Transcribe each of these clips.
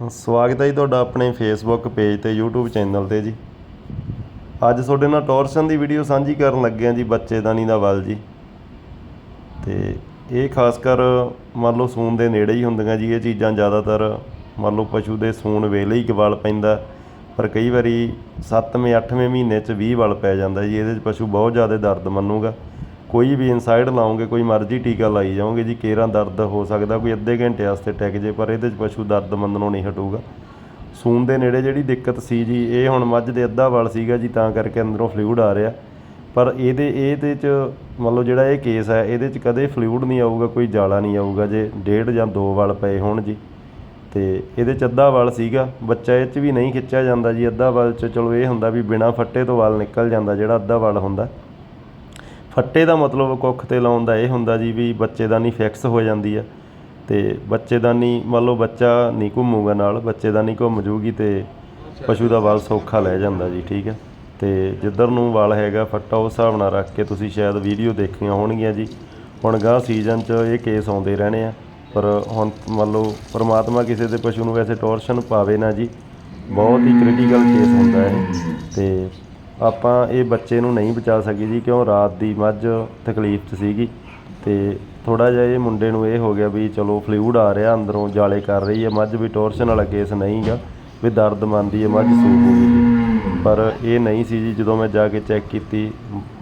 ਸਵਾਗਤ ਹੈ ਜੀ ਤੁਹਾਡਾ ਆਪਣੇ ਫੇਸਬੁੱਕ ਪੇਜ ਤੇ YouTube ਚੈਨਲ ਤੇ ਜੀ। ਅੱਜ ਤੁਹਾਡੇ ਨਾਲ ਟੋਰਸ਼ਨ ਦੀ ਵੀਡੀਓ ਸਾਂਝੀ ਕਰਨ ਲੱਗੇ ਹਾਂ ਜੀ ਬੱਚੇਦਾਨੀ ਦਾ ਵੱਲ ਜੀ। ਤੇ ਇਹ ਖਾਸ ਕਰ ਮੰਨ ਲਓ ਸੂਣ ਦੇ ਨੇੜੇ ਹੀ ਹੁੰਦੀਆਂ ਜੀ, ਇਹ ਚੀਜ਼ਾਂ ਜ਼ਿਆਦਾਤਰ ਮੰਨ ਲਓ ਪਸ਼ੂ ਦੇ ਸੂਣ ਵੇਲੇ ਹੀ ਗਵਲ ਪੈਂਦਾ, ਪਰ ਕਈ ਵਾਰੀ 7ਵੇਂ 8ਵੇਂ ਮਹੀਨੇ 'ਚ 20 ਵਲ ਪੈ ਜਾਂਦਾ ਜੀ, ਇਹਦੇ 'ਚ ਪਸ਼ੂ ਬਹੁਤ ਜ਼ਿਆਦਾ ਦਰਦ ਮੰਨੂਗਾ। ਕੋਈ ਵੀ ਇਨਸਾਈਡ ਲਾਉਂਗੇ ਕੋਈ ਮਰਜ਼ੀ ਟੀਕਾ ਲਾਈ ਜਾਓਗੇ ਜੀ, ਕੇਰਾਂ ਦਰਦ ਹੋ ਸਕਦਾ, ਕੋਈ ਅੱਧੇ ਘੰਟੇ ਵਾਸਤੇ ਟਿਕ ਜੇ, ਪਰ ਇਹਦੇ 'ਚ ਪਸ਼ੂ ਦਰਦ ਮੰਨਣੋਂ ਨਹੀਂ ਹਟੂਗਾ। ਸੂਨ ਦੇ ਨੇੜੇ ਜਿਹੜੀ ਦਿੱਕਤ ਸੀ ਜੀ, ਇਹ ਹੁਣ ਮੱਝ ਦੇ ਅੱਧਾ ਵਲ ਸੀਗਾ ਜੀ, ਤਾਂ ਕਰਕੇ ਅੰਦਰੋਂ ਫਲੂਇਡ ਆ ਰਿਹਾ। ਪਰ ਇਹਦੇ ਇਹਦੇ 'ਚ ਮਤਲਬ ਜਿਹੜਾ ਇਹ ਕੇਸ ਹੈ, ਇਹਦੇ 'ਚ ਕਦੇ ਫਲੂਇਡ ਨਹੀਂ ਆਊਗਾ, ਕੋਈ ਜਾਲਾ ਨਹੀਂ ਆਊਗਾ, ਜੇ ਡੇਢ ਜਾਂ ਦੋ ਵਲ ਪਏ ਹੋਣ ਜੀ। ਤੇ ਇਹਦੇ 'ਚ ਅੱਧਾ ਵਲ ਸੀਗਾ, ਬੱਚਾ ਇਹ 'ਚ ਵੀ ਨਹੀਂ ਖਿੱਚਿਆ ਜਾਂਦਾ ਜੀ, ਅੱਧਾ ਵਲ 'ਚ ਚਲੋ ਇਹ ਹੁੰਦਾ ਵੀ ਬਿਨਾ ਫੱਟੇ ਤੋਂ ਵਲ ਨਿਕਲ ਜਾਂਦਾ, ਜਿਹੜਾ ਅੱਧਾ ਵਲ ਹੁੰਦਾ। ਫੱਟੇ ਦਾ ਮਤਲਬ ਕੁੱਖ ਤੇ ਲਾਉਣ ਦਾ ਇਹ ਹੁੰਦਾ ਜੀ ਵੀ ਬੱਚੇਦਾਨੀ ਫਿਕਸ ਹੋ ਜਾਂਦੀ ਆ ਤੇ ਬੱਚੇਦਾਨੀ ਮੰਨ ਲਓ ਬੱਚਾ ਨਹੀਂ ਘੁੰਮੂਗਾ ਨਾਲ, ਬੱਚੇਦਾਨੀ ਘੁੰਮ ਜੂਗੀ ਤੇ ਪਸ਼ੂ ਦਾ ਵਾਲ ਸੌਖਾ ਲੈ ਜਾਂਦਾ ਜੀ, ਠੀਕ ਹੈ ਤੇ ਜਿੱਧਰ ਨੂੰ ਵਾਲ ਹੈਗਾ ਫੱਟਾ ਉਸ ਹਿਸਾਬ ਨਾਲ ਰੱਖ ਕੇ ਤੁਸੀਂ ਸ਼ਾਇਦ ਵੀਡੀਓ ਦੇਖੀਆਂ ਹੋਣਗੀਆਂ ਜੀ। ਹੁਣ ਗਾਂ ਸੀਜ਼ਨ 'ਚ ਇਹ ਕੇਸ ਆਉਂਦੇ ਰਹਿਣੇ ਆ, ਪਰ ਹੁਣ ਮੰਨ ਲਓ ਪਰਮਾਤਮਾ ਕਿਸੇ ਦੇ ਪਸ਼ੂ ਨੂੰ ਵੈਸੇ ਟੋਰਸ਼ਨ ਪਾਵੇ ਨਾ ਜੀ, ਬਹੁਤ ਹੀ ਕ੍ਰਿਟੀਕਲ ਕੇਸ ਹੁੰਦਾ ਹੈ ਤੇ ਆਪਾਂ ਇਹ ਬੱਚੇ ਨੂੰ ਨਹੀਂ ਬਚਾ ਸਕੇ ਜੀ, ਕਿਉਂ ਰਾਤ ਦੀ ਮੱਝ ਤਕਲੀਫ 'ਚ ਸੀਗੀ। ਤੇ ਥੋੜਾ ਜਿਹਾ ਇਹ ਮੁੰਡੇ ਨੂੰ ਇਹ ਹੋ ਗਿਆ ਵੀ ਚਲੋ ਫਲੂਇਡ ਆ ਰਿਹਾ, ਅੰਦਰੋਂ ਜਾਲੇ ਕਰ ਰਹੀ ਹੈ। ਮੱਝ ਵੀ ਟੋਰਸ਼ਨ ਵਾਲਾ ਕੇਸ ਨਹੀਂਗਾ ਵੀ ਦਰਦ ਮੰਨਦੀ ਹੈ, ਮੱਝ ਸੂਕ ਹੋ ਗਈ ਪਰ ਇਹ ਨਹੀਂ ਸੀ ਜੀ, ਜਦੋਂ ਮੈਂ ਜਾ ਕੇ ਚੈੱਕ ਕੀਤੀ,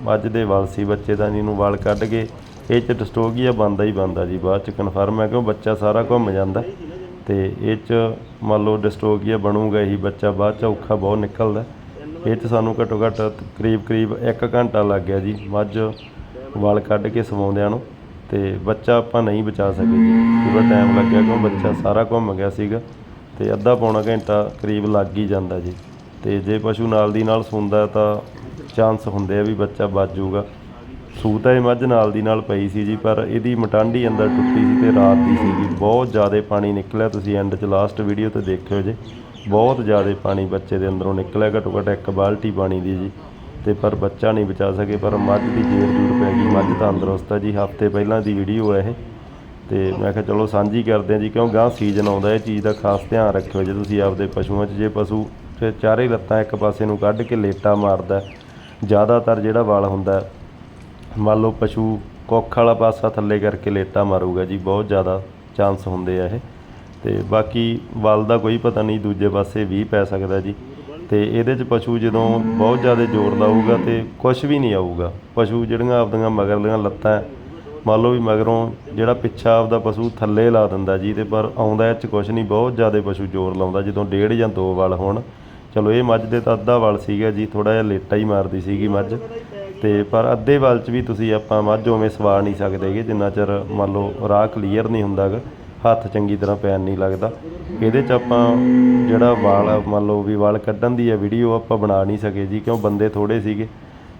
ਮੱਝ ਦੇ ਵਲ ਸੀ ਬੱਚੇ ਦਾ ਨੀ ਨੂੰ ਕੱਢ ਕੇ, ਇਹ ਚ ਡਿਸਟੋਗੀਆ ਬੰਦਾ ਹੀ ਬੰਦਾ ਜੀ, ਬਾਅਦ ਚ ਕਨਫਰਮ ਹੈ ਕਿਉਂ ਬੱਚਾ ਸਾਰਾ ਘੁੰਮ ਜਾਂਦਾ। ਤੇ ਇਹ ਚ ਮੰਨ ਲਓ ਡਿਸਟੋਗੀਆ ਬਣੂਗਾ ਹੀ ਬੱਚਾ ਬਾਅਦ ਚ ਔਖਾ ਬਹੁਤ ਨਿਕਲਦਾ। ਇਹ 'ਚ ਸਾਨੂੰ ਘੱਟੋ ਘੱਟ ਕਰੀਬ ਕਰੀਬ 1 ਘੰਟਾ ਲੱਗ ਗਿਆ ਜੀ, ਮੱਝ ਵਲ ਕੱਢ ਕੇ ਸਵਾਉਂਦਿਆਂ ਨੂੰ ਤੇ ਬੱਚਾ ਆਪਾਂ ਨਹੀਂ ਬਚਾ ਸਕੇ ਜੀ। ਪੂਰਾ ਟਾਈਮ ਲੱਗਿਆ ਕਿਉਂ? ਬੱਚਾ ਸਾਰਾ ਘੁੰਮ ਗਿਆ ਸੀਗਾ ਤੇ ਅੱਧਾ ਪੌਣਾ ਘੰਟਾ ਕਰੀਬ ਲੱਗ ਹੀ ਜਾਂਦਾ ਜੀ। ਤੇ ਜੇ ਪਸ਼ੂ ਨਾਲ ਦੀ ਨਾਲ ਸੁੰਦਾ ਤਾਂ ਚਾਂਸ ਹੁੰਦੇ ਆ ਵੀ ਬੱਚਾ ਬਚ ਜਾਊਗਾ। ਸੂ ਤਾਂ ਇਹ ਮੱਝ ਨਾਲ ਦੀ ਨਾਲ ਪਈ ਸੀ ਜੀ, ਪਰ ਇਹਦੀ ਮਟਾਂਡੀ ਅੰਦਰ ਟੁੱਟੀ ਸੀ ਤੇ ਰਾਤ ਦੀ ਸੀਗੀ। ਬਹੁਤ ਜ਼ਿਆਦਾ ਪਾਣੀ ਨਿਕਲਿਆ। ਤੁਸੀਂ ਐਂਡ 'ਚ ਲਾਸਟ ਵੀਡੀਓ ਤੇ ਦੇਖਿਓ ਜੇ। ਬਹੁਤ ਜ਼ਿਆਦਾ ਪਾਣੀ ਬੱਚੇ ਦੇ ਅੰਦਰੋਂ ਨਿਕਲਿਆ, ਘੱਟੋ ਘੱਟ ਇੱਕ ਬਾਲਟੀ ਪਾਣੀ ਦੀ ਜੀ। ਤੇ ਪਰ ਬੱਚਾ ਨਹੀਂ ਬਚਾ ਸਕੇ, ਪਰ ਮੱਝ ਦੀ ਜੇਰ ਜੂਰ ਪੈ ਗਈ। ਮੱਝ ਤੰਦਰੁਸਤ ਹੈ ਜੀ, ਹਫ਼ਤੇ ਪਹਿਲਾਂ ਦੀ ਵੀਡੀਓ ਹੈ ਇਹ। ਤੇ ਮੈਂ ਕਿਹਾ ਚਲੋ ਸਾਂਝੀ ਕਰਦੇ ਹਾਂ ਜੀ, ਕਿਉਂ ਗਾਂ ਸੀਜ਼ਨ ਆਉਂਦਾ, ਇਹ ਚੀਜ਼ ਦਾ ਖਾਸ ਧਿਆਨ ਰੱਖਿਓ ਜੇ ਤੁਸੀਂ ਆਪਦੇ ਪਸ਼ੂਆਂ 'ਚ। ਜੇ ਪਸ਼ੂ ਤੇ ਚਾਰੇ ਲੱਤਾਂ ਇੱਕ ਪਾਸੇ ਨੂੰ ਕੱਢ ਕੇ ਲੇਟਾ ਮਾਰਦਾ, ਜ਼ਿਆਦਾਤਰ ਜਿਹੜਾ ਵਾਲ ਹੁੰਦਾ, ਮੰਨ ਲਓ ਪਸ਼ੂ ਕੁੱਖ ਵਾਲਾ ਪਾਸਾ ਥੱਲੇ ਕਰਕੇ ਲੇਟਾ ਮਾਰੂਗਾ ਜੀ, ਬਹੁਤ ਜ਼ਿਆਦਾ ਚਾਂਸ ਹੁੰਦੇ ਆ ਇਹ। ਤੇ ਬਾਕੀ ਵੱਲ ਦਾ ਕੋਈ ਪਤਾ ਨਹੀਂ, ਦੂਜੇ ਪਾਸੇ ਵੀ ਪੈ ਸਕਦਾ ਜੀ। ਤੇ ਇਹਦੇ 'ਚ ਪਸ਼ੂ ਜਦੋਂ ਬਹੁਤ ਜ਼ਿਆਦਾ ਜ਼ੋਰ ਲਾਊਗਾ ਤੇ ਕੁਝ ਵੀ ਨਹੀਂ ਆਊਗਾ। ਪਸ਼ੂ ਜਿਹੜੀਆਂ ਆਪਦੀਆਂ ਮਗਰਲੀਆਂ ਲੱਤਾਂ ਮੰਨ ਲਓ ਵੀ ਮਗਰੋਂ ਜਿਹੜਾ ਪਿੱਛਾ ਆਪਦਾ ਪਸ਼ੂ ਥੱਲੇ ਲਾ ਦਿੰਦਾ ਜੀ ਤੇ ਪਰ ਆਉਂਦਾ ਇਹ 'ਚ ਕੁਝ ਨਹੀਂ, ਬਹੁਤ ਜ਼ਿਆਦਾ ਪਸ਼ੂ ਜ਼ੋਰ ਲਾਉਂਦਾ, ਜਦੋਂ ਡੇਢ ਜਾਂ ਦੋ ਵਲ ਹੋਣ। ਚਲੋ ਇਹ ਮੱਝ ਦੇ ਤਾਂ ਅੱਧਾ ਵਲ ਸੀਗਾ ਜੀ ਥੋੜਾ ਜਿਹਾ ਲੇਟਾ ਹੀ ਮਾਰਦੀ ਸੀਗੀ ਮੱਝ। ਤੇ ਪਰ ਅੱਧੇ ਵਲ 'ਚ ਵੀ ਤੁਸੀਂ ਆਪਾਂ ਮੱਝ ਉਵੇਂ ਸਵਾ ਨਹੀਂ ਸਕਦੇਗੇ ਜਿੰਨਾ ਚਿਰ ਮੰਨ ਲਓ ਰਾਹ ਕਲੀਅਰ ਨਹੀਂ ਹੁੰਦਾਗਾ ਹੱਥ ਚੰਗੀ ਤਰ੍ਹਾਂ ਪੈਣ ਨਹੀਂ ਲੱਗਦਾ। ਇਹਦੇ 'ਚ ਆਪਾਂ ਜਿਹੜਾ ਵਾਲ ਆ, ਮੰਨ ਲਓ ਵੀ ਵਾਲ ਕੱਢਣ ਦੀ ਆ ਵੀਡੀਓ ਆਪਾਂ ਬਣਾ ਨਹੀਂ ਸਕੇ ਜੀ ਕਿਉਂ ਬੰਦੇ ਥੋੜੇ ਸੀਗੇ।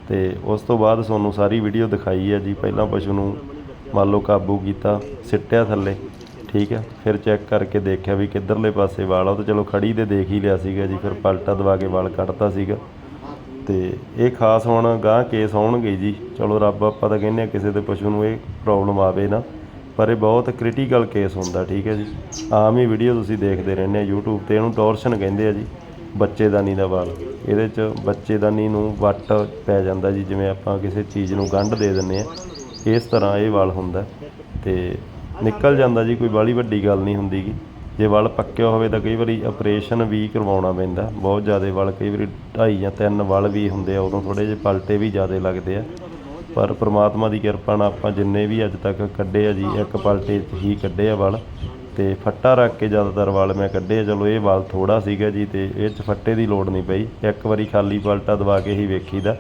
ਤੇ ਉਸ ਤੋਂ ਬਾਅਦ ਤੁਹਾਨੂੰ ਸਾਰੀ ਵੀਡੀਓ ਦਿਖਾਈ ਹੈ ਜੀ ਪਹਿਲਾਂ ਪਸ਼ੂ ਨੂੰ ਮੰਨ ਲਓ ਕਾਬੂ ਕੀਤਾ ਸਿੱਟਿਆ ਥੱਲੇ ਠੀਕ ਹੈ ਫਿਰ ਚੈੱਕ ਕਰਕੇ ਦੇਖਿਆ ਵੀ ਕਿੱਧਰਲੇ ਪਾਸੇ ਵਾਲ ਆ ਉਹ ਤਾਂ ਚਲੋ ਖੜੀ ਦੇ ਦੇਖ ਹੀ ਲਿਆ ਸੀਗਾ ਜੀ ਫਿਰ ਪਲਟਾ ਦਵਾ ਕੇ ਵਾਲ ਕੱਢਤਾ ਸੀਗਾ। ਤੇ ਇਹ ਖਾਸ ਹੁਣ ਗਾਂ ਕੇਸ ਆਉਣਗੇ ਜੀ ਚਲੋ ਰੱਬ ਆਪਾਂ ਤਾਂ ਕਹਿੰਦੇ ਆ ਕਿਸੇ ਦੇ ਪਸ਼ੂ ਨੂੰ ਇਹ ਪ੍ਰੋਬਲਮ ਆਵੇ ਨਾ। ਪਰ ਇਹ ਬਹੁਤ ਕ੍ਰਿਟੀਕਲ ਕੇਸ ਹੁੰਦਾ, ਠੀਕ ਹੈ ਜੀ। ਆਮ ਹੀ ਵੀਡੀਓ ਤੁਸੀਂ ਦੇਖਦੇ ਰਹਿੰਦੇ ਆ YouTube ਤੇ, ਇਹਨੂੰ ਟੋਰਸ਼ਨ ਕਹਿੰਦੇ ਆ ਜੀ, ਬੱਚੇਦਾਨੀ ਦਾ ਵਾਲ। ਇਹਦੇ 'ਚ ਬੱਚੇਦਾਨੀ ਨੂੰ ਵੱਟ ਪੈ ਜਾਂਦਾ ਜੀ, ਜਿਵੇਂ ਆਪਾਂ ਕਿਸੇ ਚੀਜ਼ ਨੂੰ ਗੰਢ ਦੇ ਦਿੰਨੇ ਆ, ਇਸ ਤਰ੍ਹਾਂ ਇਹ ਵਾਲ ਹੁੰਦਾ। ਤੇ ਨਿਕਲ ਜਾਂਦਾ ਜੀ, ਕੋਈ ਬਾਲੀ ਵੱਡੀ ਗੱਲ ਨਹੀਂ ਹੁੰਦੀਗੀ ਜੇ ਵਾਲ ਪੱਕਿਆ ਹੋਵੇ ਤਾਂ ਕਈ ਵਾਰੀ ਆਪਰੇਸ਼ਨ ਵੀ ਕਰਵਾਉਣਾ ਪੈਂਦਾ। ਬਹੁਤ ਜ਼ਿਆਦਾ ਵਾਲ, ਕਈ ਵਾਰੀ ਢਾਈ ਜਾਂ ਤਿੰਨ ਵਾਲ ਵੀ ਹੁੰਦੇ ਆ, ਉਦੋਂ ਥੋੜੇ ਜਿਹੇ ਪਲਟੇ ਵੀ ਜ਼ਿਆਦਾ ਲੱਗਦੇ ਆ। ਪਰ ਪ੍ਰਮਾਤਮਾ ਦੀ ਕਿਰਪਾ ਨਾਲ ਆਪਾਂ ਜਿੰਨੇ ਵੀ ਅੱਜ ਤੱਕ ਕੱਢੇ ਆ ਜੀ, ਇੱਕ ਪਲਟੇ 'ਚ ਹੀ ਕੱਢੇ ਆ ਵਾਲ। ਤੇ ਫੱਟਾ ਰੱਖ ਕੇ ਜ਼ਿਆਦਾਤਰ ਵਾਲ ਮੈਂ ਕੱਢੇ ਆ। ਚਲੋ ਇਹ ਵਾਲ ਥੋੜਾ ਸੀਗਾ ਜੀ ਤੇ ਇਹ 'ਚ ਫੱਟੇ ਦੀ ਲੋੜ ਨਹੀਂ ਪਈ। ਇੱਕ ਵਾਰੀ ਖਾਲੀ ਪਲਟਾ ਦਵਾ ਕੇ ਹੀ ਵੇਖੀਦਾ।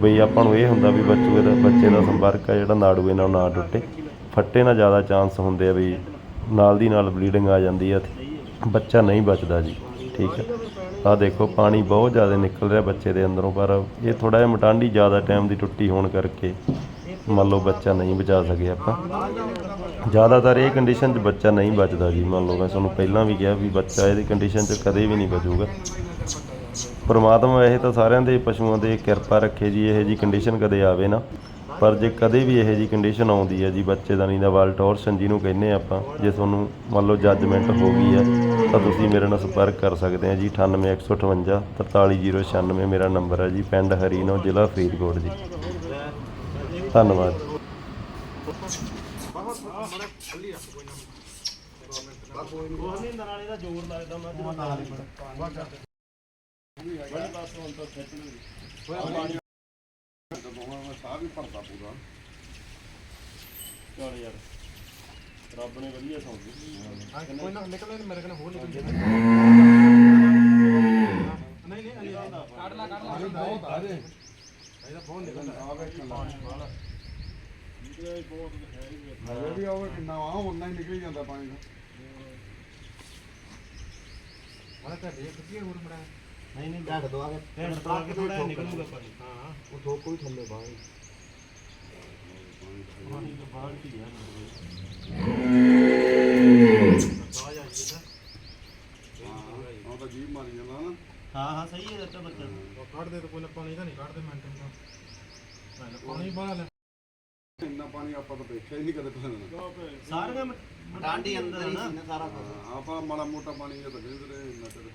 ਬਈ ਆਪਾਂ ਨੂੰ ਇਹ ਹੁੰਦਾ ਵੀ ਬੱਚੇ ਦਾ ਬੱਚੇ ਦਾ ਸੰਪਰਕ ਆ ਜਿਹੜਾ ਨਾੜੂਏ ਨਾਲ ਨਾ ਟੁੱਟੇ। ਫੱਟੇ ਨਾਲ ਜ਼ਿਆਦਾ ਚਾਂਸ ਹੁੰਦੇ ਆ ਵੀ ਨਾਲ ਦੀ ਨਾਲ ਬਲੀਡਿੰਗ ਆ ਜਾਂਦੀ ਆ ਤੇ ਬੱਚਾ ਨਹੀਂ ਬਚਦਾ ਜੀ, ਠੀਕ ਹੈ ਆਹ ਦੇਖੋ, ਪਾਣੀ ਬਹੁਤ ਜ਼ਿਆਦਾ ਨਿਕਲ ਰਿਹਾ ਬੱਚੇ ਦੇ ਅੰਦਰੋਂ, ਪਰ ਇਹ ਥੋੜਾ ਜਿਹਾ ਮਟਾਂਡੀ ਜ਼ਿਆਦਾ ਟਾਈਮ ਦੀ ਟੁੱਟੀ ਹੋਣ ਕਰਕੇ ਮੰਨ ਲਓ ਬੱਚਾ ਨਹੀਂ ਬਚਾ ਸਕੇ ਆਪਾਂ। ਜ਼ਿਆਦਾਤਰ ਇਹ ਕੰਡੀਸ਼ਨ 'ਚ ਬੱਚਾ ਨਹੀਂ ਬਚਦਾ ਜੀ, ਮੰਨ ਲਓ ਮੈਂ ਤੁਹਾਨੂੰ ਪਹਿਲਾਂ ਵੀ ਕਿਹਾ ਵੀ ਬੱਚਾ ਇਹਦੀ ਕੰਡੀਸ਼ਨ 'ਚ ਕਦੇ ਵੀ ਨਹੀਂ ਬਚੂਗਾ। ਪਰਮਾਤਮਾ ਇਹ ਤਾਂ ਸਾਰਿਆਂ ਦੇ ਪਸ਼ੂਆਂ ਦੇ ਕਿਰਪਾ ਰੱਖੇ ਜੀ, ਇਹੋ ਜੀ ਕੰਡੀਸ਼ਨ ਕਦੇ ਆਵੇ ਨਾ। ਪਰ ਜੇ ਕਦੇ ਵੀ ਇਹੋ ਜੀ ਕੰਡੀਸ਼ਨ ਆਉਂਦੀ ਹੈ ਜੀ ਬੱਚੇਦਾਨੀ ਦਾ ਵਾਲ ਟੋਰਸ਼ਨ ਜਿਹਨੂੰ ਕਹਿੰਦੇ ਆ ਆਪਾਂ, ਜੇ ਤੁਹਾਨੂੰ ਮੰਨ ਲਓ ਜੱਜਮੈਂਟ ਹੋ ਗਈ ਹੈ, ਤਾਂ ਤੁਸੀਂ ਮੇਰੇ ਨਾਲ ਸੰਪਰਕ ਕਰ ਸਕਦੇ ਆ ਜੀ 98158 43096 ਮੇਰਾ ਨੰਬਰ ਹੈ ਜੀ, ਪਿੰਡ ਹਰੀਨੋ ਜ਼ਿਲ੍ਹਾ ਫਰੀਦਕੋਟ ਜੀ। ਧੰਨਵਾਦ। ਚਲ ਯਾਰ। ਰੱਬ ਨੇ ਵਧੀਆ ਸੌਂਦੀ ਕੋਈ ਨਾ ਨਿਕਲੇ ਮੇਰੇ ਕੋਲ ਹੋਰ ਨਿਕਲ ਨਹੀਂ ਨਹੀਂ ਅਲੀ ਕੱਢ ਲਾ ਕੱਢ ਲਾ। ਬਹੁਤ ਆ ਜੇ ਇਹਦਾ ਬਹੁਤ ਨਿਕਲਦਾ। ਆ ਵੇ ਹਜੇ ਵੀ ਉਹ ਕਿੰਨਾ ਵਾ ਉਹਨਾਂ ਹੀ ਨਿਕਲ ਜਾਂਦਾ ਪਾਣੀ ਦਾ। ਮੈਂ ਤਾਂ ਦੇਖ ਕੀ ਹੋਰ ਮੜਾ। ਨਹੀਂ ਨਹੀਂ ਢੱਡ ਦੋ ਆਗੇ ਹੈਂਡ ਪਾ ਕੇ ਥੋੜਾ ਨਿਕਲੂਗਾ ਪਾਣੀ ਹਾਂ ਉਹ ਠੋਕ ਕੋਈ ਥੱਲੇ ਬਾਹਰ ਪਾਣੀ ਤੋਂ ਬਾਹਰ ਹੈ ਬਾਹਰ ਆ। ਜੀ ਉਹ ਤਾਂ ਜੀਭ ਮਾਰੀ ਜਾਂਦਾ ਨਾ ਹਾਂ ਹਾਂ ਸਹੀ ਹੈ ਦਿੱਤਾ ਬੱਚਾ। ਉਹ ਕੱਢ ਦੇ ਤਾਂ ਕੋਈ ਨਾ ਪਾਣੀ ਤਾਂ ਨਹੀਂ ਕੱਢਦੇ ਮਿੰਟ ਤੋਂ। ਪਹਿਲਾਂ ਪਾਣੀ ਬਾਹਰ ਲੈ ਇੰਨਾ ਪਾਣੀ ਆਪਾਂ ਤਾਂ ਦੇਖਿਆ ਹੀ ਨਹੀਂ ਕਦੇ ਪਹਿਲਾਂ ਸਾਰੀਆਂ ਮਟਾਂਡੀ ਅੰਦਰ ਹੀ ਸੀ ਨਾ ਸਾਰਾ ਕੁਝ ਆਪਾਂ ਮਾੜਾ ਮੋਟਾ ਪਾਣੀ ਇਹ ਤਾਂ ਕਹਿੰਦੇ ਰਹੇ ਇੰਨਾ ਚਿਰ।